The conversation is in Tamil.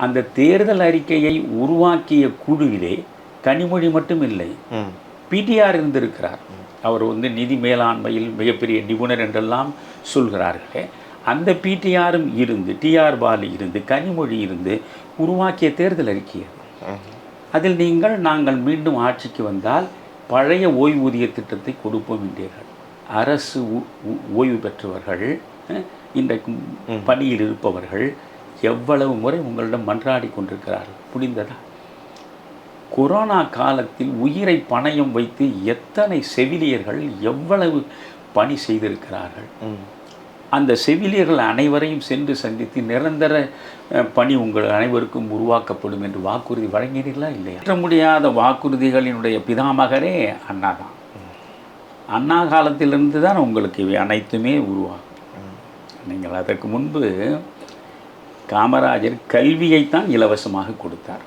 அந்த தேர்தல் அறிக்கையை உருவாக்கிய குழுவிலே கனிமொழி மட்டும் இல்லை. பிடிஆர் இருந்திருக்கிறார். அவர் வந்து நிதி மேலாண்மையில் மிகப்பெரிய நிபுணர் என்றெல்லாம் சொல்கிறார்களே. அந்த பிடிஆரும் இருந்து டிஆர் பாலு இருந்து கனிமொழி இருந்து உருவாக்கிய தேர்தல் அறிக்கை. அதில் நீங்கள் நாங்கள் மீண்டும் ஆட்சிக்கு வந்தால் பழைய ஓய்வூதிய திட்டத்தை கொடுப்போம் என்றீர்கள். அரசு ஓய்வு பெற்றவர்கள் அஹ், இன்றைக்கு பணியில் இருப்பவர்கள் எவ்வளவு முறை உங்களிடம் மன்றாடி கொண்டிருக்கிறார்கள்? புரிந்ததா? கொரோனா காலத்தில் உயிரை பணயம் வைத்து எத்தனை செவிலியர்கள் எவ்வளவு பணி செய்திருக்கிறார்கள்? அந்த செவிலியர்கள் அனைவரையும் சென்று சந்தித்து நிரந்தர பணி உங்கள் அனைவருக்கும் உருவாக்கப்படும் என்று வாக்குறுதி வழங்கினீர்களா இல்லையா? மாற்ற முடியாத வாக்குறுதிகளினுடைய பிதாமகரே அண்ணா தான். அண்ணா காலத்திலிருந்து தான் உங்களுக்கு இவை அனைத்துமே உருவாகும். நீங்கள் அதற்கு முன்பு காமராஜர் கல்வியைத்தான் இலவசமாக கொடுத்தார்.